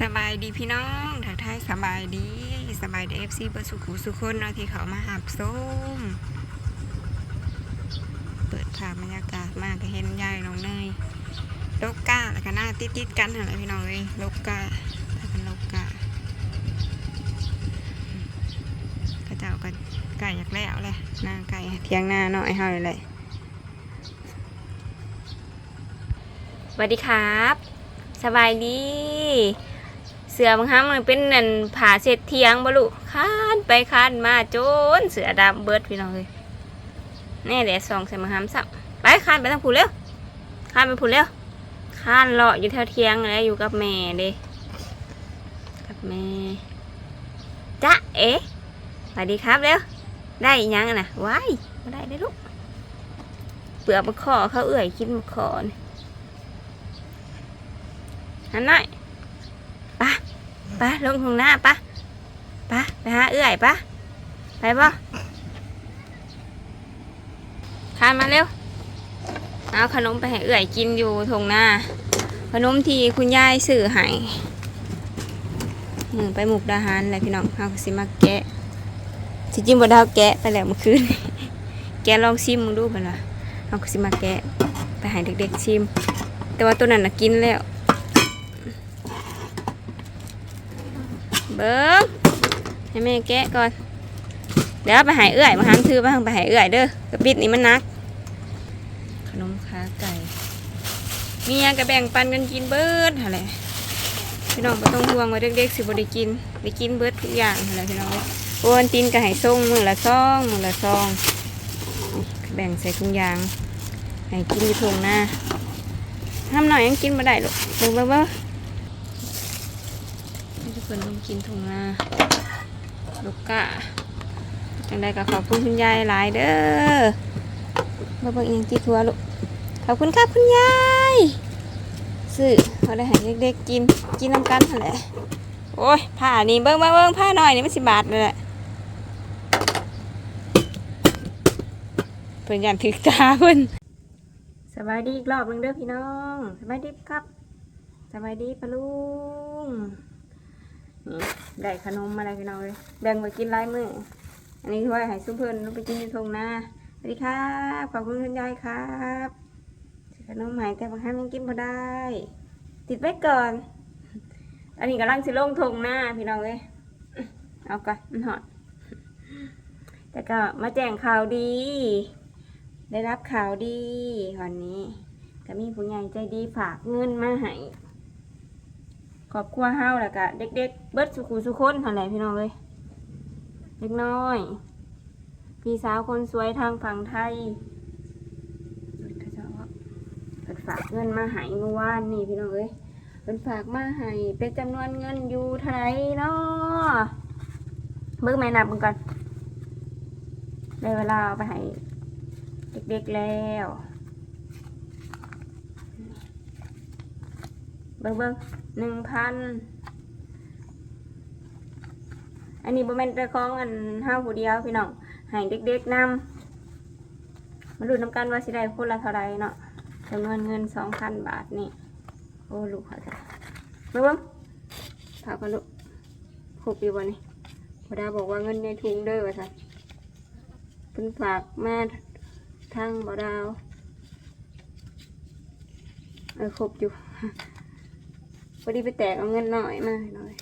สบายดีพี่น้องทักทายสบายดีสบายดีเอฟซีบรสุขุสุคนเนาะที่เขามาหับส้มเปิดภาพบรรยากาศมากก็เห็นยายน้องเนยโลกกาแล้วก็หน้าติดติดกันอะไรพี่น้องเลยโลกกาถ้าเป็นโลกกาก็เจ้าก็ไก่อยากแล้วเลยหน้าไก่เทียงหน้าหน่อยเฮาเลยสวัสดีครับ สบายดี สือบางครั้งมันเป็นนันผาเศษเทียงบลุข้านไปข้านมาจนเสือดำเบิดพี่น้องเลยแน่แดดส่องใส่บางครั้งสับไปข้านไปทางผูเร็วข้านไปผูเร็วข้านเลาะอยู่แถวเทียงเลยอยู่กับแม่เด้กับแม่จ๊ะเอ๋สวัสดีครับเร็วได้อีกยังนะว้ายมาได้ได้ลูกเปลือกมะขอเขาเอื่อยกินมะขอนี่หันหน่อย ปะปะลงทางหน้าปะปะไปหาเอื้อยปะไปบ่คานมาเร็ว เอาขนมไปให้เอื้อยกินอยู่ทงหน้า ขนมที่คุณยายซื้อให้มือไปหมุกดาหารแหละพี่น้องเอาสิมาแกะสิจิ้มบดาวแกะไปแล้วเมื่อคืน แกะลองชิมมึงดูเปล่าเอาสิมาแกะไปให้เด็กๆชิม แต่ว่าตัวนั้นนะกินแล้ว เบิ้งให้แม่แกะก่อน เดี๋ยวเอาไปใหายเอื้อยมาหันถือไปทางไปใหายเอื้อยเด้อกระปิดนี่มันหนัก ขนมขาไก่มีหยังกระแบ่งปันกันกินเบิดอะไรพี่น้องไม่ต้องห่วงว่าเด็กๆสิบ่ได้กินได้กินเบิดทุกอย่างอะไรพี่น้องโอนตินก็ให้ส่งมือละซองมือละซองนี่แบ่งใส่ถุงยางให้กินอยู่ทงหน้าทำหน่อยยังกินมาได้หรอกเบิ่งเบิ่ง เบิ่งให้ทุกคนต้องกินถุงนาลูกกะจังใดก็ขอบคุณคุณยายหลายเด้อมาเบิ่งอิหยังจีทัวลูกขอบคุณครับคุณยายซื้อเขาได้ให้เด็กๆกินกินน้ำกันนั่นแหละโอ้ยผ้านี่เบิ่งเบิ่งเบิ่งผ้าหน่อยนี่มันสิบาทเลยแหละเพิ่นยันถึกตาเพิ่นสบายดีอีกรอบนึงเด้อพี่น้องสบายดีครับสบายดีปะลุง นี่ได้ขนมอะไรพี่น้องเลยแบ่งไว้กินหลายมื้ออันนี้คือว่าให้ซุปเพิ่นลงไปกินที่ทงนาสวัสดีครับขอบคุณคุณยายครับขนมใหม่แต่บางครั้งยังกินพอได้ ติดไว้ก่อน อันนี้กำลังสิลงทงหน้าพี่น้องเลยเอาก่อนมันหอดแต่ก็มาแจ้งข่าวดี ได้รับข่าวดีวันนี้ ก็มีผู้ใหญ่ใจดีฝากเงินมาให้ ครอบครัวเฮาแล้วก็เด็กๆเบิดสุขุสุคนท่าไหร่พี่น้องเลยเล็กน้อย พี่สาวคนสวยทางฝั่งไทยเขาจะว่าเพิ่นฝากเงินมาให้เมื่อวานนี่พี่น้องเอ้ยเพิ่นฝากมาให้เป็นจำนวนเงินอยู่เท่าไหร่เนาะเบิ่งแม่นับเบิ่งก่อนได้เวลาเอาไปให้เด็กๆแล้วเบิ่งเบิ่ง หนึ่งพันอันนี้บ่แม่นแต่ของอันห้าผู้เดียวพี่น้องให้เด็กๆนำมาดูน้ำกันว่าสิได้คนละเท่าไรเนาะจำนวนเงินสองพันบาทนี่โอ้ลูกเขาจะเบิ่บิ่งถามกันลูกคบอยู่บ่นี่พอดาบอกว่าเงินในถุงเด้อว่าซั่นเพิ่นฝากมาทางบ่ดาวเออครบอยู่ พอดีไปแตกเอาเงินหน่อยมาหน่อย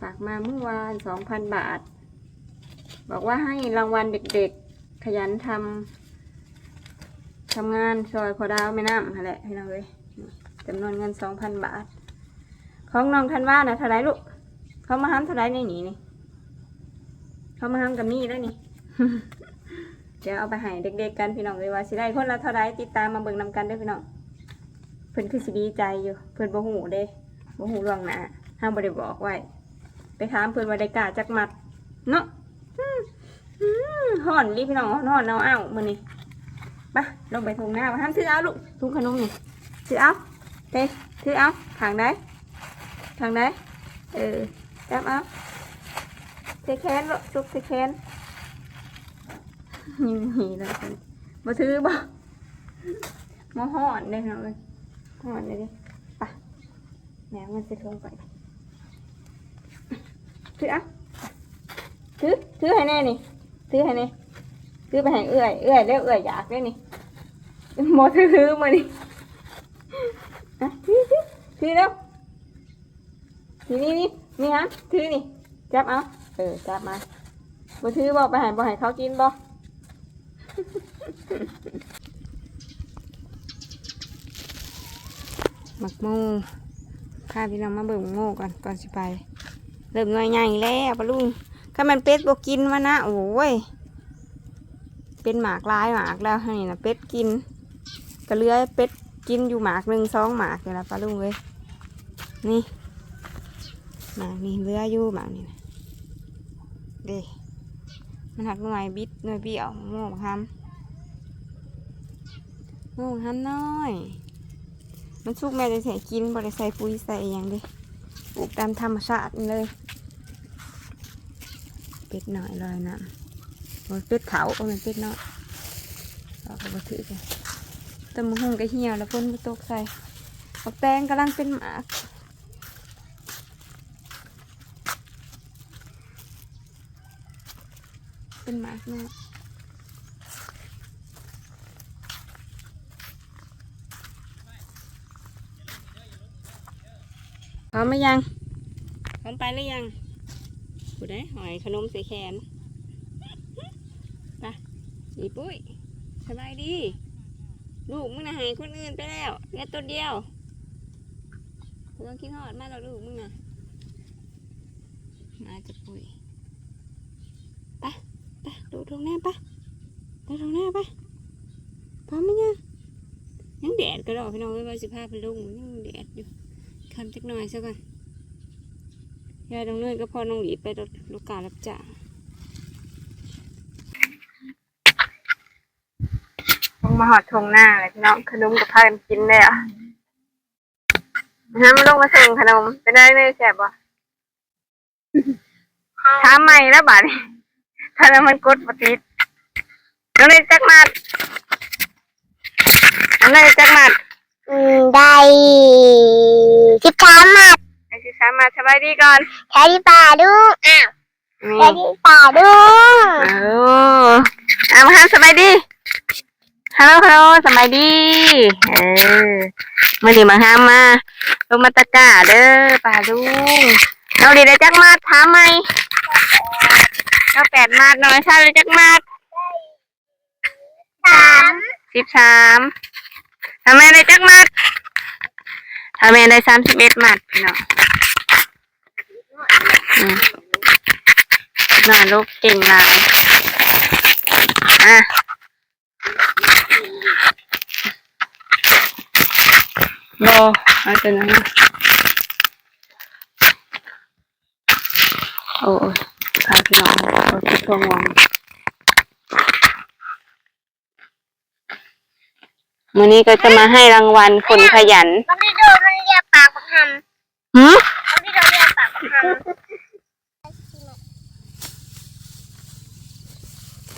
ฝากมาเมื่อวานสองพันบาท บอกว่าให้รางวัลเด็กๆ ขยันทำทำงานซอยพอดาวไม่น้ำนั่นแหละให้เราเลยจำนวนเงินสองพันบาท ของน้องทันว่านะเท่าไรลูก เขามาห้ามเท่าไรในหนีนี่ เขามาห้ามกับนี่แล้วนี่ เดี๋ยวเอาไปให้เด็กๆกันพี่น้องเลยว่าสิได้คนละเท่าไรติดตามมาเบิ่งนำกันเด้อพี่น้องเพิ่นคือสิดีใจอยู่ เพิ่นบ่หูเด้บ่หูล่วงหน้าห้ามบ่ได้บอกไว้ ไปถามเพิ่นว่าได้กล้าจักมัดเนาะอืมอืมฮ้อนรีพี่น้องฮ้อนเอาอ้าวมื้อนี้ไปลงไปทุ่งนาว่าห้ามถือเอาลูกทุ่งขนมนี่ถือเอาเด้ถือเอาทางใดทางใดเออจับเอาเทแคนลูกจุกเทแคน ยิงหีแล้วกันบ่ถือบ่มาหอนเลยนะเลยหอนเลยดิไปแหนมันจะทวงไปถืออะถือถือให้แน่นี่ถือให้แน่ถือไปให้เอื่อยเอื่อยแล้วเอื่อยอยากด้วนี่หมดถือมานี่อะถือถือถือแล้วถือนี่นี่นี่ฮะถือนี่จับเอาเออจับมาบ่ถือบอไปให้บ่ให้เขากินบ่ หมักโม่ข้าพี่น้องมาเบิ่งหมักโม่ก่อนก่อนสิไป เริ่มง่อยใหญ่แล้วปะลุงถ้ามันเป็ดบกินวะนะโอ้ย เป็นหมากลายหมากแล้วนี่นะเป็ดกินกระเลือยเป็ดกินอยู่หมากหนึ่งสองหมากนี่ละปะลุงเลยนี่หมากนี่เลืออยู่หมากนี่นะเด้ มันหักหน่วยบิดหน่วยเบี้ยวโม่บักฮัมโม่บักฮัมน้อย มันสุกแม่ได้ใส่กินบ่ไดใส่ปุ๋ยใส่อย่างเดิปลูกตามธรรมชาติเลยเป็ดหน่อยเลยน้ำโอ้ยเป็ดเขาโอ้ยเป็ดน้อยเราก็บ่ถือกันแต่มะฮุงก็เหี่ยวแล้วพ่นบ่ตกใส่บักแตงกำลังเป็นหมาก็นมากเนาพร้อมไหมยังพร้อมไปหรือยังกูได้หอยขนมใส่แขนไปอีปุ้ยสบายดี ลูกมึงนะหายคนอื่นไปแล้วเหลือตัวเดียวกูต้องคิดฮอดมาแล้วลูกมึงนะมาจะปุ้ย ไปดูตรงหน้าไปไปตรงหน้าไปพร้อมไหมยังยังแดดก็ดอกพี่น้องเอ้ยว่าสิพาไปลงยังแดดอยู่คำจักหน่อยซะก่อนยายน้องเนยก็พอน้องหลีไปรถลูกการับจ้างลงมาหอดทงหน้าเลยพี่น้องขนมกับพากันกินเลยอะฮะมาลงมาส่งขนมเป็นได้เลยแสบบ่ช้าใหม่แล้วบ่านี่ ถ้าแล้วมันกดปฏิดน้องเนยจักมัดน้องเนยจักมัดอืมได้สิบสามหมัดไอ้สิช้ามาสบายดีก่อนแค่ที่ป่าดูอ้าวนี่แค่ที่ป่าดูโอ้อามาฮันสบายดีฮัลโหลฮัลโหลสบายดี เออมื่อนี้มาห้ามมาลงมาตะกร้าเด้อป่าลุงเราดีได้จักมาดถามไหม เราแปดมาดน้อยชาเลยจักมาดสามสิบสามทำไมได้จักมาดทำไมได้สามสิบเอ็ดมาดพี่น้องอืมน่าลูกเก่งหลายอะรออาจจะนั้นโอ้ ยพาพี่น้องเราคิดทวงวงวันนี้ก็จะมาให้รางวัลคนขยันบางทีโดนมันเรียกปากบักหหืมำบางทีโดนเรียกปากบัก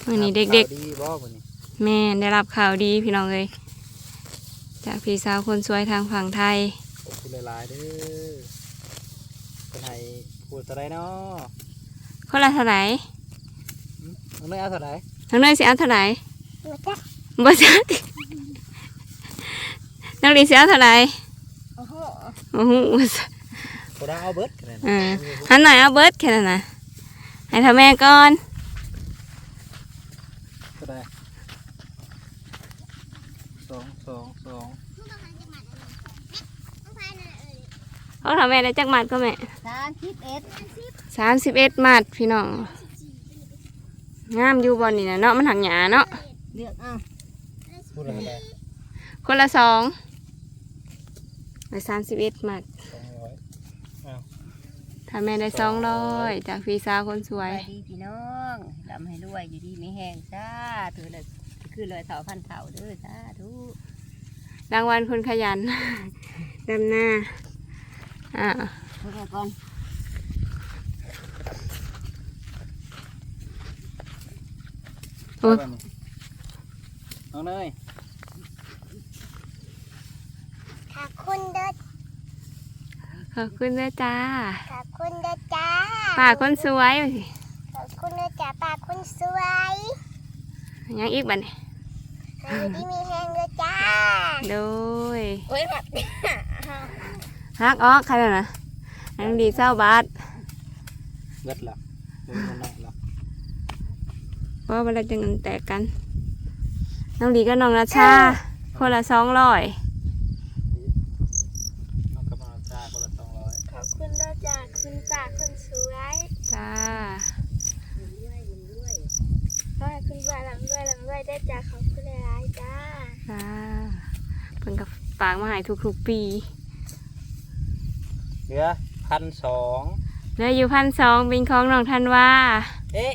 หวันนี้เด็กข่าวดีบ่วันนี้ๆแม่ได้รับข่าวดีพี่น้องเลยจากพี่สาวคนสวยทางฝั่งไทย ขอบคุณหลายๆเด้อคนไทยพูดอะไรเนาะ คนละเท่าไหร่หึน้องเนยเอาเท่าไหร่ทั้งเนยสิเอาเท่าไหร่ำบ่จักน้องลีสิเอาเท่าไหร่โอ้โหโอ้โหคนเอาเบิร์ดกันเลยเออหันหน่อยเอาเบิร์ดแค่นั้นนะให้ทำแม่ก่อนเท่าไหร่สองสองสองเขาทำแม่ได้จักหมัดก็แม่สามสิบเอ็ด สามสิบเอ็ดหมัดพี่น้องงามอยู่บอลนี่นะเนาะมันหักหยาเนาะเลือกอะพูดอะไรได้คนละสองไปสามสิบเอ็ดหมัดสองร้อยถ้าแม่ได้สองร้อยจากพี่สาวคนสวยไปดีพี่น้องลำให้รวยอยู่ดีไม่แห้งจ้าถือเลยคือลอยเสาพันเสาเด้อจ้าทุกรางวัลคนขยัน ดำหน้าอ่าพูดก่อน โอ้ยน้องเนยขอบคุณเด้อขอบคุณด้วยจ้าขอบคุณเด้อจ้าป้าคนสวยว่าสิขอบคุณเด้อจ้าป้าคนสวยยังอีกบัดนให้อยู่ดีมีแห้งเด้อจ้าโดยโอ้ยแบบฮักออกใครแล้วนะนังดีเศร้าบาท เบิดละเบิดมันน้อยละ เพราะเวลาจะเงินแตกกัน น้องดีก็น้องราชา คนละสองร้อยเอากระมาจ้าคนละสองร้อยขอบคุณเด้อจ้าคุณป้าคนสวยจ้าขอให้คุณป้าลำด้วยลำด้วยเด้อจ้าขอบคุณหลายๆจ้าจ้าเพิ่นกับฝากมาใหายทุกๆปีเหลือพันสองเหลืออยู่พันสองเป็นของน้องทันว่าเอ๊ะ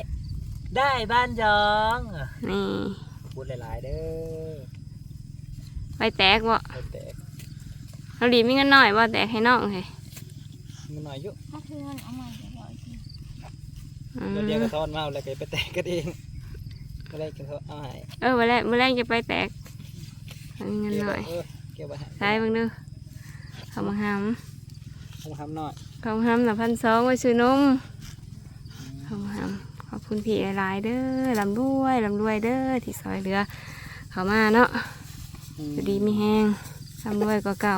ได้บ้านจองนี่พูดหลายๆเด้อไปแตกบ่ไปแตกน้องดีมีเงินหน่อยบ่แตกให้น้องเลยมันหน่อยอยุถ้าคือมันเอามาเดี๋ยวบอกอีกทีอืมแล้วเดียวก็ทอนมาแล้วก็ไปแตกกันเองก็เลยกินเขาเอาให้เออวันแรกวันแรกจะไปแตกมีเงินหน่อยเออเก็บไว้ให้ใช้เบิ่งดูขาวมาหต้องทำหน่อยำขาวมาหำหนึ่งพันสองไว้ซื้อนมขาวมาหำขอบ คุณพี่หลายๆเด้อลำรวยลำรวยเด้อที่ซอยเหลือ เขามาเนาะอืมอยู่ดีมีแห้งลำรวยก็เก่า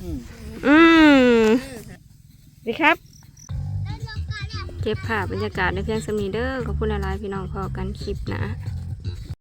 อืมอืมดีครับ เก็บภาพบรรยากาศในเพียงสมีเด้อขอบคุณหลายๆพี่น้องพอกันคลิปนะ